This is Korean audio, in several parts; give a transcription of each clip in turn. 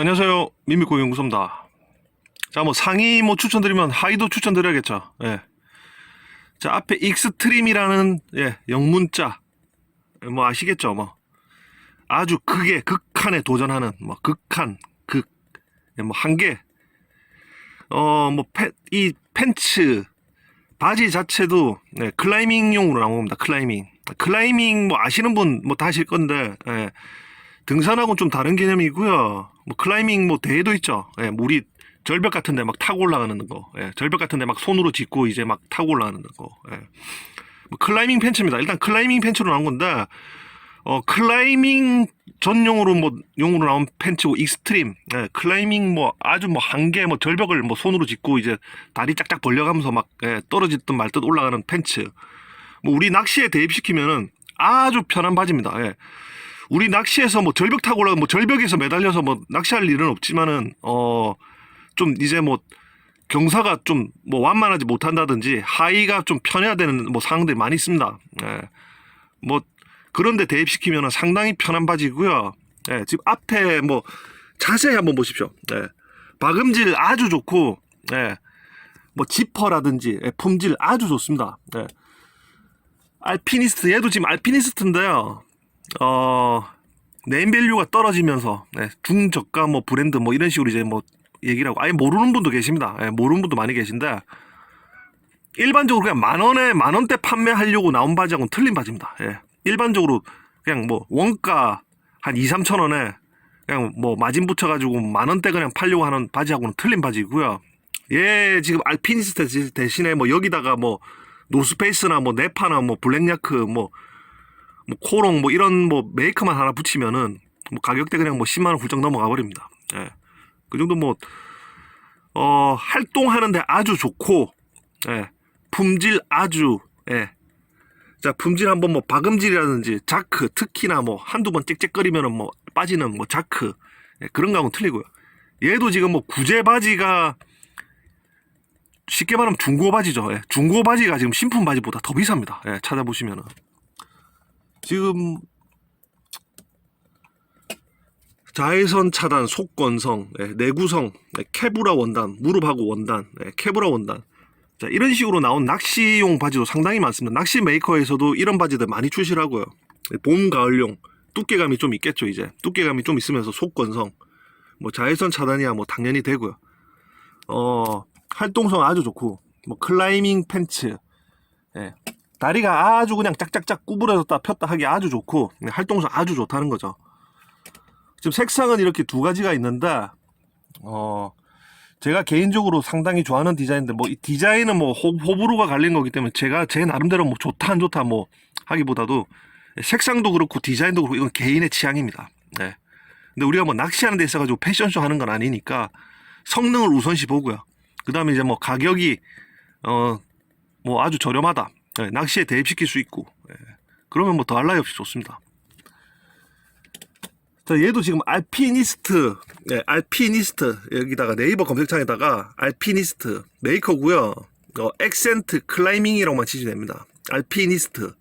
안녕하세요. 미미코 연구소입니다. 자, 뭐 상위 뭐 추천드리면 하이도 추천드려야겠죠. 예. 자, 앞에 익스트림이라는 예, 영문자. 뭐 아시겠죠, 뭐. 아주 극에 극한에 도전하는 뭐 극한, 극, 예, 뭐 한계. 어, 뭐 팬, 이 팬츠 바지 자체도 네, 클라이밍용으로 나온 겁니다. 클라이밍. 클라이밍 뭐 아시는 분 뭐 다 아실 건데 예. 등산하고는 좀 다른 개념이고요. 뭐 클라이밍 뭐 대회도 있죠. 예, 물이 절벽 같은데 막 타고 올라가는 거. 예, 절벽 같은데 막 손으로 짚고 이제 막 타고 올라가는 거. 예. 뭐 클라이밍 팬츠입니다. 일단 클라이밍 팬츠로 나온 건데 어 클라이밍 전용으로 뭐 용으로 나온 팬츠고 익스트림. 예, 클라이밍 뭐 아주 뭐 한계 뭐 절벽을 뭐 손으로 짚고 이제 다리 짝짝 벌려가면서 막 예, 떨어지듯 말듯 올라가는 팬츠. 뭐 우리 낚시에 대입시키면은 아주 편한 바지입니다. 예. 우리 낚시에서 뭐 절벽 타고 올라가 뭐 절벽에서 매달려서 뭐 낚시할 일은 없지만은 어 좀 이제 뭐 경사가 좀 뭐 완만하지 못한다든지 하의가 좀 편해야 되는 뭐 상황들이 많이 있습니다. 예. 뭐 그런데 대입시키면은 상당히 편한 바지고요. 예, 지금 앞에 뭐 자세히 한번 보십시오. 예. 박음질 아주 좋고 예. 뭐 지퍼라든지 예, 품질 아주 좋습니다. 예. 알피니스트 얘도 지금 알피니스트인데요. 어 네임밸류가 떨어지면서 네, 중저가 뭐 브랜드 뭐 이런 식으로 이제 뭐 얘기를 하고 아예 모르는 분도 계십니다. 예, 모르는 분도 많이 계신데 일반적으로 그냥 만 원에 만 원대 판매하려고 나온 바지하고는 틀린 바지입니다. 예. 일반적으로 그냥 뭐 원가 한 2, 3천 원에 그냥 뭐 마진 붙여가지고 만 원대 그냥 팔려고 하는 바지하고는 틀린 바지고요. 얘 지금 알피니스트 대신에 뭐 여기다가 뭐 노스페이스나 뭐 네파나 뭐 블랙야크 뭐, 뭐 코롱 뭐 이런 뭐 메이커만 하나 붙이면은 뭐 가격대 그냥 뭐 10만 원 훌쩍 넘어가 버립니다. 예. 그 정도 뭐 어, 활동하는데 아주 좋고 예. 품질 아주 예. 자, 품질 한번 뭐 박음질이라든지 자크 특히나 뭐 한두 번 짹짹거리면은 뭐 빠지는 뭐 자크 예, 그런 거하고는 틀리고요. 얘도 지금 뭐 구제 바지가 쉽게 말하면 중고 바지죠. 예, 중고 바지가 지금 신품 바지보다 더 비쌉니다. 예, 찾아보시면은 지금 자외선 차단, 속건성, 예, 내구성, 예, 케브라 원단, 무릎하고 원단, 예, 케브라 원단. 자, 이런 식으로 나온 낚시용 바지도 상당히 많습니다. 낚시 메이커에서도 이런 바지들 많이 출시를 하고요. 예, 봄, 가을용 두께감이 좀 있겠죠, 이제. 두께감이 좀 있으면서 속건성, 뭐 자외선 차단이야 뭐 당연히 되고요. 어, 활동성 아주 좋고, 뭐 클라이밍 팬츠, 예. 다리가 아주 그냥 짝짝짝 구부러졌다 폈다 하기 아주 좋고, 예, 활동성 아주 좋다는 거죠. 지금 색상은 이렇게 두 가지가 있는데, 어, 제가 개인적으로 상당히 좋아하는 디자인인데, 뭐, 이 디자인은 뭐, 호, 호불호가 갈린 거기 때문에 제가 제 나름대로 뭐, 좋다, 안 좋다, 뭐, 하기보다도, 색상도 그렇고, 디자인도 그렇고, 이건 개인의 취향입니다. 네. 근데 우리가 뭐, 낚시하는 데 있어가지고 패션쇼 하는 건 아니니까, 성능을 우선시 보고요. 그 다음에 이제 뭐, 가격이, 어, 뭐, 아주 저렴하다. 네, 낚시에 대입시킬 수 있고, 예. 그러면 뭐, 더할 나위 없이 좋습니다. 자, 얘도 지금 알피니스트, 예, 알피니스트 여기다가 네이버 검색창에다가 알피니스트 메이커고요. 어, 액센트 클라이밍이라고만 치시면 됩니다. 알피니스트,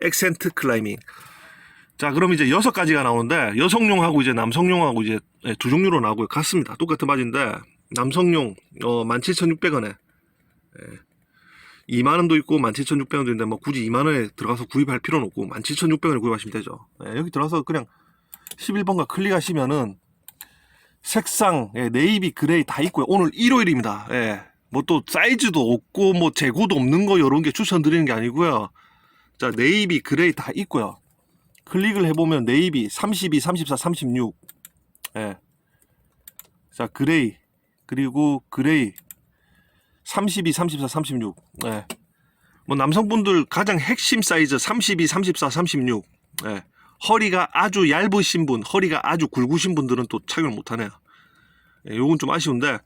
액센트 클라이밍. 자, 그럼 이제 여섯 가지가 나오는데 여성용하고 이제 남성용하고 이제 예, 두 종류로 나오고요. 같습니다. 똑같은 바지인데 남성용 어, 17,600원에 예, 2만 원도 있고 17,600원도 있는데 뭐 굳이 2만 원에 들어가서 구입할 필요는 없고 17,600원에 구입하시면 되죠. 예, 여기 들어가서 그냥 11번가 클릭하시면은 색상 예, 네이비 그레이 다 있고요. 오늘 일요일입니다. 예. 뭐 또 사이즈도 없고 뭐 재고도 없는 거 이런 게 추천드리는 게 아니고요. 자 네이비 그레이 다 있고요. 클릭을 해보면 네이비 32, 34, 36. 예. 자 그레이 그리고 그레이 32, 34, 36. 예. 뭐 남성분들 가장 핵심 사이즈 32, 34, 36. 예. 허리가 아주 얇으신 분, 허리가 아주 굵으신 분들은 또 착용을 못하네요. 예, 요건 좀 아쉬운데,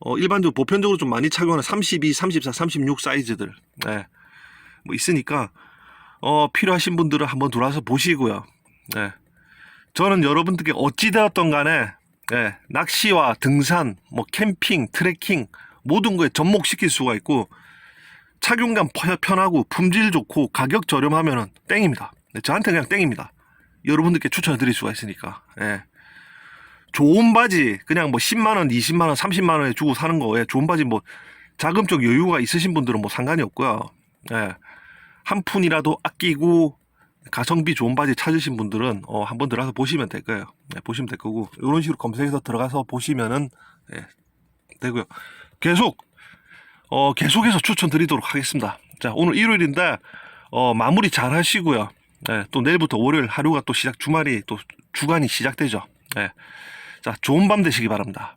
어, 일반적으로 보편적으로 좀 많이 착용하는 32, 34, 36 사이즈들, 예, 뭐 있으니까, 어, 필요하신 분들은 한번 들어와서 보시고요. 예. 저는 여러분들께 어찌되었던 간에, 예, 낚시와 등산, 뭐 캠핑, 트레킹, 모든 거에 접목시킬 수가 있고, 착용감 펴- 편하고 품질 좋고 가격 저렴하면은 땡입니다. 네, 저한테 그냥 땡입니다. 여러분들께 추천해 드릴 수가 있으니까. 예. 좋은 바지 그냥 뭐 10만 원, 20만 원, 30만 원에 주고 사는 거에 좋은 바지 뭐 자금적 여유가 있으신 분들은 뭐 상관이 없고요. 예. 한 푼이라도 아끼고 가성비 좋은 바지 찾으신 분들은 어, 한번 들어가서 보시면 될 거예요. 네, 보시면 될 거고 이런 식으로 검색해서 들어가서 보시면은 예, 되고요. 계속 어, 계속해서 추천드리도록 하겠습니다. 자 오늘 일요일인데 어, 마무리 잘 하시고요. 예, 또 내일부터 월요일 하루가 또 시작 주말이 또 주간이 시작되죠. 예. 자 좋은 밤 되시기 바랍니다.